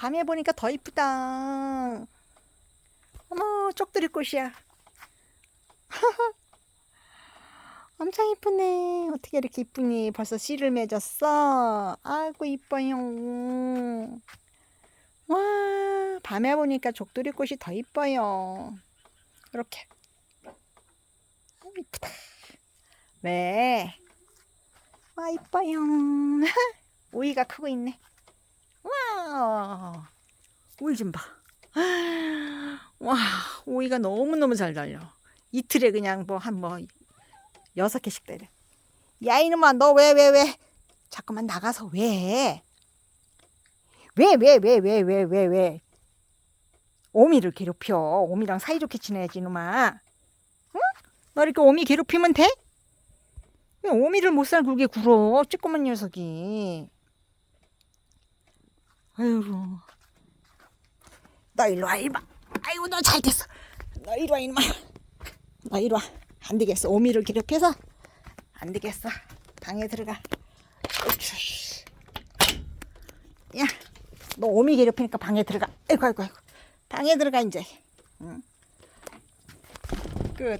밤에 보니까 더 이쁘다. 어머, 쪽들이 꽃이야. 엄청 이쁘네. 어떻게 이렇게 이쁘니? 벌써 씨를 맺었어. 아이고, 이뻐요. 와, 밤에 보니까 족두리 꽃이 더 이뻐요. 이렇게. 아, 이쁘다. 왜? 와, 이뻐요. 오이가 크고 있네. 와, 오이 좀 봐. 와, 오이가 너무너무 잘 달려. 이틀에 그냥 뭐 한 뭐 여섯 개씩 때려. 야, 이놈아, 너 왜, 왜, 왜? 자꾸만 나가서 왜? 왜, 왜, 왜, 왜, 왜, 왜, 왜? 오미를 괴롭혀. 오미랑 사이좋게 지내야지, 이놈아. 응? 너 이렇게 오미 괴롭히면 돼? 왜 오미를 못살 굴게 굴어? 찌꺼만 녀석이. 아이고. 너 일로 와, 와. 아이고, 너 잘 됐어. 너 이리 와, 이놈아. 너 이리 와. 안 되겠어. 오미를 괴롭혀서 안 되겠어. 방에 들어가. 으쌰. 야, 너 오미 괴롭히니까 방에 들어가. 아이고, 아이고, 아이고. 방에 들어가, 이제. 응?